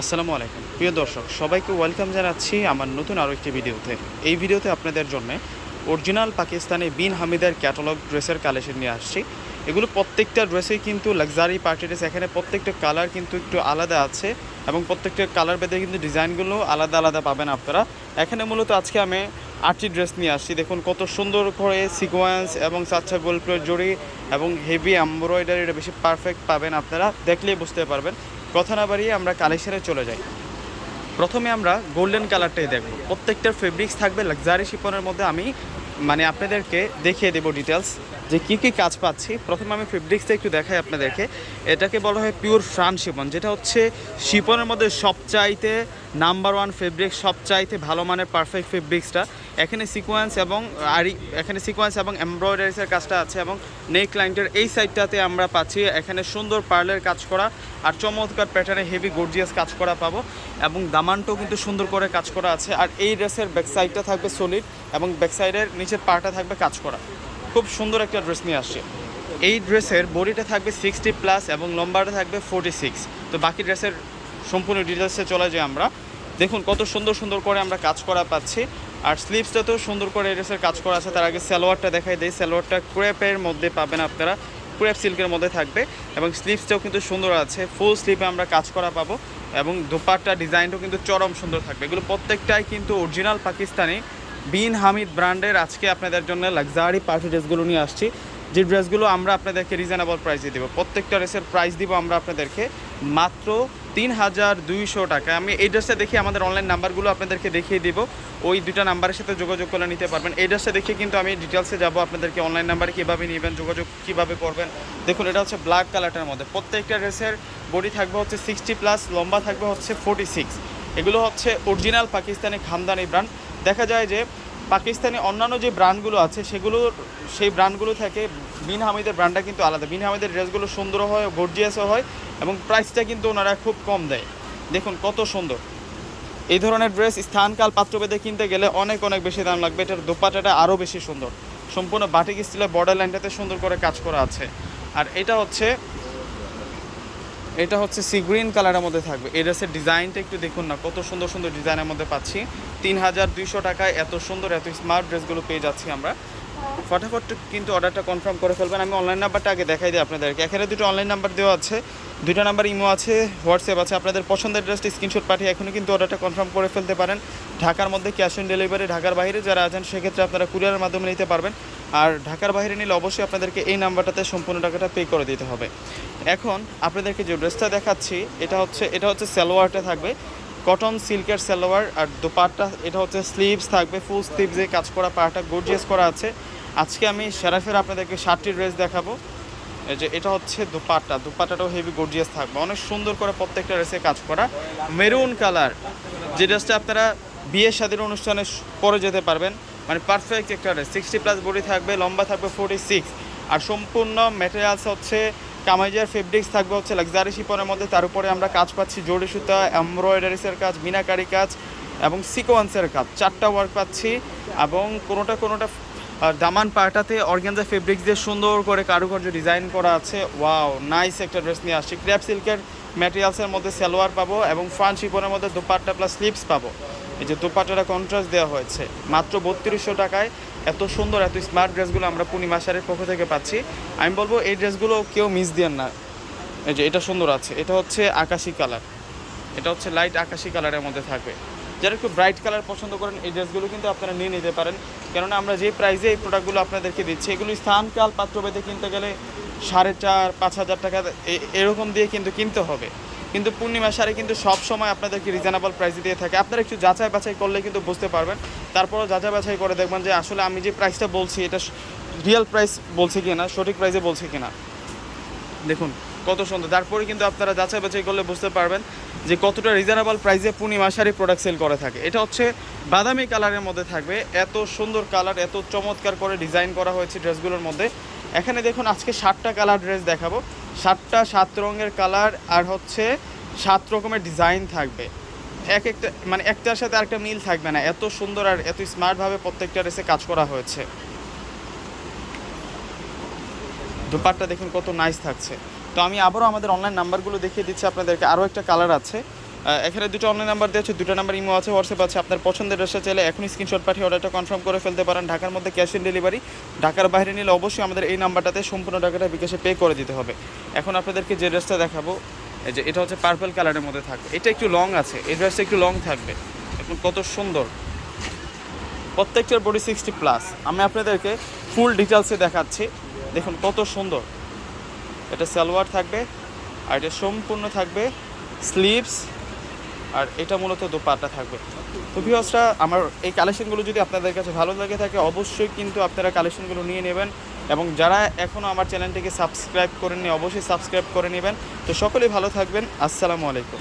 আসসালামু আলাইকুম। প্রিয় দর্শক, সবাইকে ওয়েলকাম জানাচ্ছি আমার নতুন আরও একটি ভিডিওতে। এই ভিডিওতে আপনাদের জন্য অরিজিনাল পাকিস্তানি বিন হামিদের ক্যাটালগ ড্রেসের কালেকশন নিয়ে আসছি। এগুলো প্রত্যেকটা ড্রেসেই কিন্তু লাক্সারি পার্টি ড্রেস এখানে প্রত্যেকটা কালার কিন্তু একটু আলাদা আছে এবং প্রত্যেকটা কালার বেঁধে কিন্তু ডিজাইনগুলো আলাদা আলাদা পাবেন আপনারা। এখানে মূলত আজকে আমি আটটি ড্রেস নিয়ে আসছি। দেখুন কত সুন্দর করে সিকোয়েন্স এবং সাচ্চা গোল্ড প্লেট জড়ি এবং হেভি এমব্রয়ডারি, এটা বেশি পারফেক্ট পাবেন আপনারা। দেখলেই বুঝতে পারবেন। কথা না বাড়িয়ে আমরা কালেকশনে চলে যাই। প্রথমে আমরা গোল্ডেন কালারটাই দেখব। প্রত্যেকটার ফেব্রিক্স থাকবে লাক্সারি শিপনের মধ্যে আমি মানে আপনাদেরকে দেখিয়ে দেবো ডিটেলস যে কী কী কাজ পাচ্ছি, প্রথমে আমি ফেব্রিক্সটা একটু দেখাই আপনাদেরকে। এটাকে বলা হয় পিওর ফ্রান শিপন যেটা হচ্ছে শিপনের মধ্যে সবচাইতে নাম্বার ওয়ান ফেব্রিক, সবচাইতে ভালো মানের পারফেক্ট ফেব্রিক্সটা। এখানে সিকোয়েন্স এবং আরি, এখানে সিকোয়েন্স এবং এমব্রয়ডারিসের কাজটা আছে এবং নেক লাইনটার এই সাইডটাতে আমরা পাচ্ছি এখানে সুন্দর পার্লের কাজ করা আর চমৎকার প্যাটার্নে হেভি গর্জিয়াস কাজ করা পাবো এবং দামানটাও কিন্তু সুন্দর করে কাজ করা আছে। আর এই ড্রেসের ব্যাক সাইডটা থাকবে সলিড এবং ব্যাক সাইডের নিচের পাটা থাকবে কাজ করা। খুব সুন্দর একটা ড্রেস নিয়ে আসছে। এই ড্রেসের বডিটা থাকবে সিক্সটি প্লাস এবং লম্বাটা থাকবে ফোর্টি সিক্স তো বাকি ড্রেসের সম্পূর্ণ ডিটেলসে চলে যাই আমরা। দেখুন, কত সুন্দর সুন্দর করে আমরা কাজ করা পাচ্ছি। আর স্লিভসটাতেও সুন্দর করে ড্রেসের কাজ করা আছে। তার আগে সালোয়ারটা দেখাই দিই। সালোয়ারটা ক্রেপের মধ্যে পাবেন আপনারা। ক্রেপ সিল্কের মধ্যে থাকবে এবং স্লিভসটাও কিন্তু সুন্দর আছে। ফুল স্লিভে আমরা কাজ করা পাবো এবং দোপাট্টা ডিজাইনটাও কিন্তু চরম সুন্দর থাকবে। এগুলো প্রত্যেকটাই কিন্তু অরিজিনাল পাকিস্তানি বিন হামিদ ব্র্যান্ডের আজকে আপনাদের জন্য লাক্সারি পার্টি ড্রেসগুলো নিয়ে আসছি। যে ড্রেসগুলো আমরা আপনাদেরকে রিজনেবল প্রাইসে দেবো, প্রত্যেকটা ড্রেসের প্রাইস দিব আমরা আপনাদেরকে মাত্র তিন হাজার দুইশো টাকা। আমি এই ড্রেসটা দেখি আমাদের অনলাইন নাম্বারগুলো আপনাদেরকে দেখিয়ে দিব। ওই দুটা নাম্বারের সাথে যোগাযোগ করে নিতে পারবেন। এই ড্রেসটা দেখে কিন্তু আমি ডিটেলসে যাব আপনাদেরকে অনলাইন নাম্বারে কীভাবে নেবেন, যোগাযোগ কীভাবে করবেন। দেখুন, এটা হচ্ছে ব্ল্যাক কালারটার মধ্যে। প্রত্যেকটা ড্রেসের বডি থাকবে হচ্ছে সিক্সটি প্লাস লম্বা থাকবে হচ্ছে ফোর্টি সিক্স এগুলো হচ্ছে অরিজিনাল পাকিস্তানি খামদানি ব্র্যান্ড দেখা যায় যে পাকিস্তানি অন্যান্য যে ব্র্যান্ডগুলো আছে সেগুলোর সেই ব্র্যান্ডগুলো থেকে বিন হামিদের ব্র্যান্ডটা কিন্তু আলাদা। বিন হামিদের ড্রেসগুলো সুন্দর হয় গর্জিয়াসও হয় এবং প্রাইসটা কিন্তু ওনারা খুব কম দেয়। দেখুন কত সুন্দর। এই ধরনের ড্রেস স্থানকাল পাত্রভেদে কিনতে গেলে অনেক অনেক বেশি দাম লাগবে। এটার দোপাটাটা আরও বেশি সুন্দর। সম্পূর্ণ বাটিক স্টিলের বর্ডার লাইনটাতে সুন্দর করে কাজ করা আছে। আর এটা হচ্ছে এটা হচ্ছে সি গ্রিন কালারের মধ্যে থাকবে। এই ড্রেসের ডিজাইনটা একটু দেখুন না, কত সুন্দর সুন্দর ডিজাইনের মধ্যে পাচ্ছি। তিন হাজার দুইশো টাকায় এত সুন্দর, এত স্মার্ট ড্রেসগুলো পেয়ে যাচ্ছি আমরা। ফটাফট কিন্তু অর্ডারটা কনফার্ম করে ফেলবেন। আমি অনলাইন নাম্বারটা আগে দেখাই দিই আপনাদেরকে। এখানে দুটো অনলাইন নাম্বার দেওয়া আছে। দুটো নাম্বার ইমো আছে, হোয়াটসঅ্যাপ আছে। আপনাদের পছন্দের ড্রেসটি স্ক্রিনশট পাঠিয়ে এখনও কিন্তু অর্ডারটা কনফার্ম করে ফেলতে পারেন। ঢাকার মধ্যে ক্যাশ অন ডেলিভারি, ঢাকার বাইরে যারা আছেন, সেক্ষেত্রে আপনারা কুরিয়ারের মাধ্যমে নিতে পারবেন। আর ঢাকার বাইরে নিলে অবশ্যই আপনাদেরকে এই নাম্বারটাতে সম্পূর্ণ টাকাটা পে করে দিতে হবে। এখন আপনাদেরকে যে ড্রেসটা দেখাচ্ছি, এটা হচ্ছে এটা হচ্ছে সালোয়ারটা থাকবে। কটন সিল্কের সালোয়ার আর দোপাট্টা, এটা হচ্ছে স্লিভস থাকবে ফুল স্লিভসে কাজ করা, পাটা গর্জিয়াস করা আছে। আজকে আমি সেরাফের আপনাদেরকে ষাটটি ড্রেস দেখাবো। যে এটা হচ্ছে দোপাট্টা। দোপাট্টাটাও হেভি গর্জিয়াস থাকবে। অনেক সুন্দর করে প্রত্যেকটা রেসে কাজ করা। মেরুন কালার যে ড্রেসটা আপনারা বিয়ের স্বাধীন অনুষ্ঠানে পরে যেতে পারবেন মানে পারফেক্ট একটা ড্রেস সিক্সটি প্লাস বডি থাকবে, লম্বা থাকবে ফোর্টি সিক্স আর সম্পূর্ণ ম্যাটেরিয়ালস হচ্ছে কামাইজার ফেব্রিক্স থাকবে, হচ্ছে লাক্সারি শিপনের মধ্যে। তার উপরে আমরা কাজ পাচ্ছি জড়ি সুতা এমব্রয়ডারিসের কাজ, মিনাকারি কাজ এবং সিকোয়েন্সের কাজ। চারটা ওয়ার্ক পাচ্ছি এবং কোনোটা কোনোটা আর দামান পাটাতে অর্গ্যানজা ফেব্রিক্স দিয়ে সুন্দর করে কারুকার্য ডিজাইন করা আছে। ওয়াও নাইস একটা ড্রেস নিয়ে আসছি। ক্র্যাপ সিল্কের ম্যাটেরিয়ালসের মধ্যে সালোয়ার পাবো এবং ফ্রান্ট শিপনের মধ্যে দুপাট্টা প্লাস স্লিপস পাবো। এই যে দুপাট্টাটা কন্ট্রাস্ট দেওয়া হয়েছে। মাত্র বত্রিশশো টাকায় এত সুন্দর, এত স্মার্ট ড্রেসগুলো আমরা পূর্ণিমা সারের পক্ষ থেকে পাচ্ছি। আমি বলব, এই ড্রেসগুলো কেউ মিস দেন না। এই যে এটা সুন্দর আছে। এটা হচ্ছে আকাশি কালার এটা হচ্ছে লাইট আকাশি কালারের মধ্যে থাকবে। যারা একটু ব্রাইট কালার পছন্দ করেন, এই ড্রেসগুলো কিন্তু আপনারা নিয়ে নিতে পারেন। কেননা আমরা যে প্রাইসে এই প্রোডাক্টগুলো আপনাদেরকে দিচ্ছি, এগুলো স্থানকাল পাত্রভেদে কিনতে গেলে সাড়ে চার, পাঁচ হাজার টাকা এরকম দিয়ে কিন্তু কিনতে হবে। কিন্তু পূর্ণিমা শাড়ি কিন্তু সব সময় আপনাদেরকে রিজনেবল প্রাইসে দিয়ে থাকে। আপনারা একটু যাচাই বাছাই করলে কিন্তু বুঝতে পারবেন। তারপরও যাচাই বাছাই করে দেখবেন যে আসলে আমি যে প্রাইসটা বলছি, এটা রিয়েল প্রাইস বলছে কি না সঠিক প্রাইসে বলছে কি না দেখুন, কত সুন্দর। তারপরে কিন্তু আপনারা যাচাই বাছাই করলে বুঝতে পারবেন যে কতটা রিজনেবল প্রাইসে পূর্ণিমা শাড়ি প্রোডাক্ট সেল করে থাকে। এটা হচ্ছে বাদামি কালারের মধ্যে থাকবে। এত সুন্দর কালার এত চমৎকার করে ডিজাইন করা হয়েছে ড্রেসগুলোর মধ্যে। এখানে দেখুন, আজকে সাতটা কালার ড্রেস দেখাবো। সাতটা সাত রঙের কালার আর হচ্ছে সাত রকমের ডিজাইন থাকবে। এক একটা মানে একটার সাথে আরেকটা মিল থাকবে না। এত সুন্দর আর এত স্মার্টভাবে প্রত্যেকটা ড্রেসে কাজ করা হয়েছে। দোপাট্টা দেখুন কত নাইস থাকছে। তো আমি আবারও আমাদের অনলাইন নাম্বারগুলো দেখিয়ে দিচ্ছি, আপনাদেরকে আরও একটা কালার আছে। এখানে দুটো অনলাইন নাম্বার দেওয়া আছে, দুটো নাম্বার ইমো আছে হোয়াটসঅ্যাপ আছে। আপনার পছন্দের ড্রেসটা চাইলে এখনই স্ক্রিনশট পাঠিয়ে অর্ডারটা কনফার্ম করে ফেলতে পারেন। ঢাকার মধ্যে ক্যাশ অন ডেলিভারি ঢাকার বাইরে নিলে অবশ্যই আমাদের এই নাম্বারটাতে সম্পূর্ণ টাকাটা বিকাশে পে করে দিতে হবে। এখন আপনাদেরকে যে ড্রেসটা দেখাবো যে এটা হচ্ছে পার্পল কালারের মধ্যে থাকবে। এটা একটু লং আছে, এই ড্রেসটা একটু লং থাকবে। এখন কত সুন্দর। প্রত্যেকটার বডি সিক্সটি প্লাস আমি আপনাদেরকে ফুল ডিটেলসে দেখাচ্ছি। দেখুন কত সুন্দর। এটা সালোয়ার থাকবে, আর এটা সম্পূর্ণ থাকবে স্লিভস আর এটা মূলত দোপাট্টা থাকবে। তো ভিউয়ার্সরা আমার এই কালেকশনগুলো যদি আপনাদের কাছে ভালো লাগে থাকে, অবশ্যই কিন্তু আপনারা কালেকশনগুলো নিয়ে নেবেন এবং যারা এখনও আমার চ্যানেলটিকে সাবস্ক্রাইব করেননি, অবশ্যই সাবস্ক্রাইব করে নেবেন। তো সকলেই ভালো থাকবেন। আসসালামু আলাইকুম।